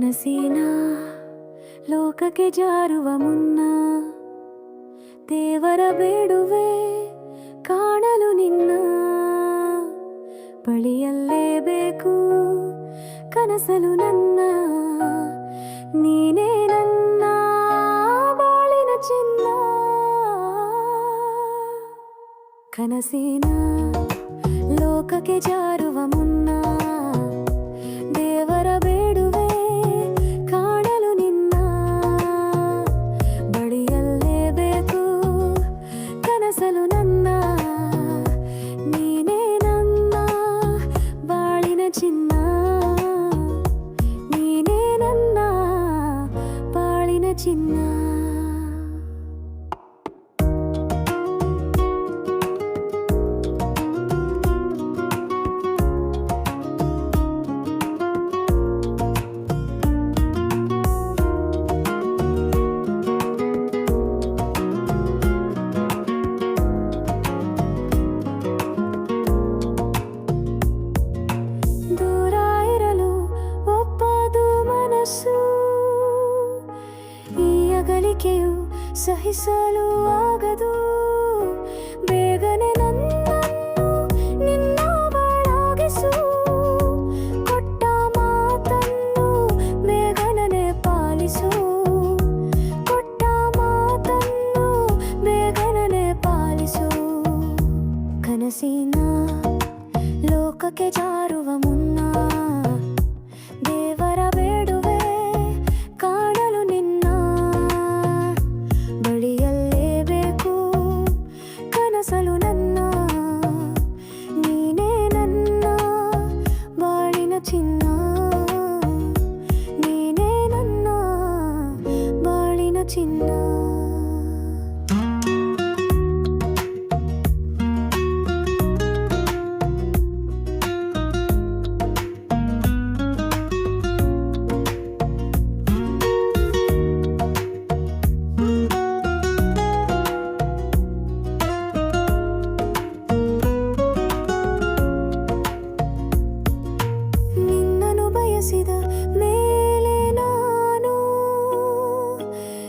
ಕನಸಿನ ಲೋಕಕ್ಕೆ ಜಾರುವ ಮುನ್ನ ದೇವರ ಬೇಡುವೆ ಕಾಣಲು ನಿನ್ನ ಬಳಿಯಲ್ಲೇಬೇಕು ಕನಸಲು ನನ್ನ ನೀನೇ ನನ್ನ ಬಾಳಿನ ಚಿನ್ನ ಕನಸಿನ ಲೋಕಕ್ಕೆ ಜಾರುವ ಮುನ್ನ ಅಗಲಿಕೆಯು ಸಹಿಸಲು ಆಗದು ಬೇಗನೆ ನನ್ನನ್ನು ನಿನ್ನ ಬಾಳಾಗಿಸು ಕೊಟ್ಟ ಮಾತನ್ನು ಬೇಗನೆ ಪಾಲಿಸು ಕೊಟ್ಟ ಮಾತನ್ನು ಬೇಗನೆ ಪಾಲಿಸು ಕನಸಿನ ಲೋಕಕ್ಕೆ ಜಾರುವ నన్ను నేనే నన్ను వాడిన చిన్న నేనే నన్ను చిన్నా. ನಿನ್ನನು ಮೇಲೆ ನಾನು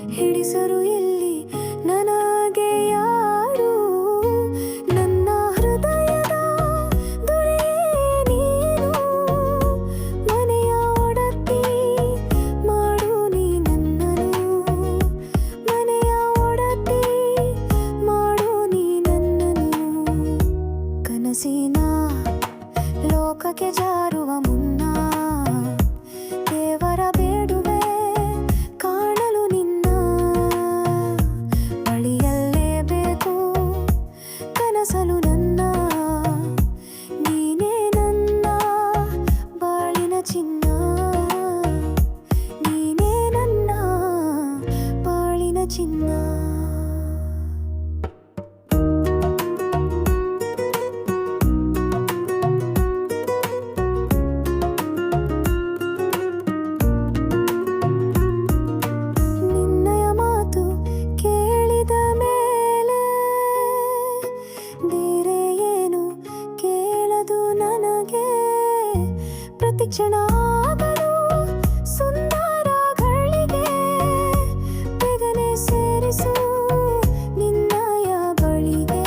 ಹಿಡಿಸರು ಎಲ್ಲಿ ನನಗೆ ಯಾರು? ನನ್ನ ಹೃದಯದ ದೊರೆಯೇ ನೀನು, ಮನೆಯ ಒಡತಿ ಮಾಡು ನೀ ನನ್ನನು ಮನೆಯ ಒಡತಿ ಮಾಡು ನೀ ನನ್ನನು ಕನಸಿನ ಲೋಕಕ್ಕೆ ಜಾರುವ ಮುನ್ನ ಪ್ರತಿಕ್ಷಣ ಆಗಲು ಸುಂದರಗಳಿಗೆ ಬೇಗನೆ ಸೇರಿಸು ನಿನ್ನಯ ಬಳಿಗೆ.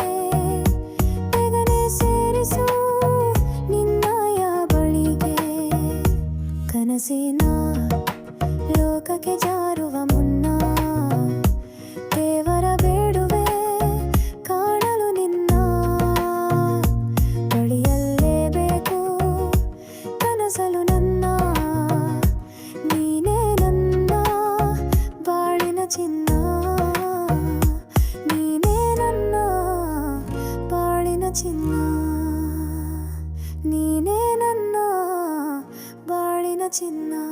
ಬೇಗನೆ ಸೇರಿಸು ನಿನ್ನಯ ಬಳಿಗೆ. ಕನಸಿನ ಲೋಕಕ್ಕೆ ಜಾರುವ నేనే నన్ను బాడిన చిన్నా